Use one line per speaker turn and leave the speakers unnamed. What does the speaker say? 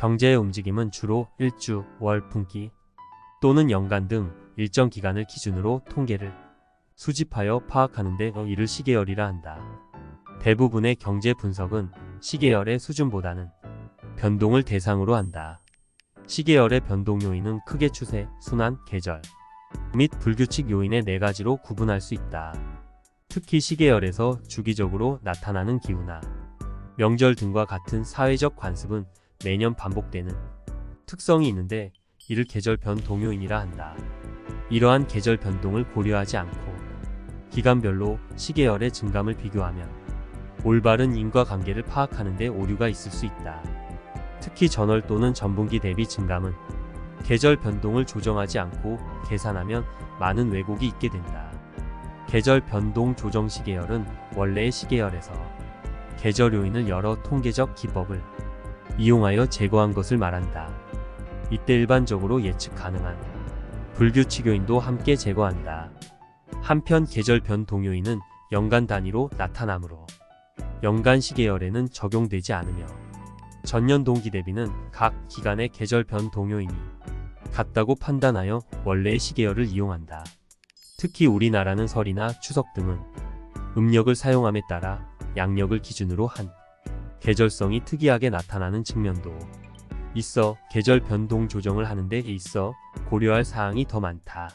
경제의 움직임은 주로 일주, 월, 분기 또는 연간 등 일정 기간을 기준으로 통계를 수집하여 파악하는 데 이를 시계열이라 한다. 대부분의 경제 분석은 시계열의 수준보다는 변동을 대상으로 한다. 시계열의 변동 요인은 크게 추세, 순환, 계절 및 불규칙 요인의 네 가지로 구분할 수 있다. 특히 시계열에서 주기적으로 나타나는 기후나 명절 등과 같은 사회적 관습은 매년 반복되는 특성이 있는데 이를 계절 변동 요인이라 한다. 이러한 계절 변동을 고려하지 않고 기간별로 시계열의 증감을 비교하면 올바른 인과관계를 파악하는 데 오류가 있을 수 있다. 특히 전월 또는 전분기 대비 증감은 계절 변동을 조정하지 않고 계산하면 많은 왜곡이 있게 된다. 계절 변동 조정 시계열은 원래의 시계열에서 계절 요인을 여러 통계적 기법을 이용하여 제거한 것을 말한다. 이때 일반적으로 예측 가능한 불규칙 요인도 함께 제거한다. 한편 계절 변 동 요인은 연간 단위로 나타나므로 연간 시계열에는 적용되지 않으며 전년 동기 대비는 각 기간의 계절 변 동 요인이 같다고 판단하여 원래의 시계열을 이용한다. 특히 우리나라는 설이나 추석 등은 음력을 사용함에 따라 양력을 기준으로 한 계절성이 특이하게 나타나는 측면도 있어 계절 변동 조정을 하는 데 있어 고려할 사항이 더 많다.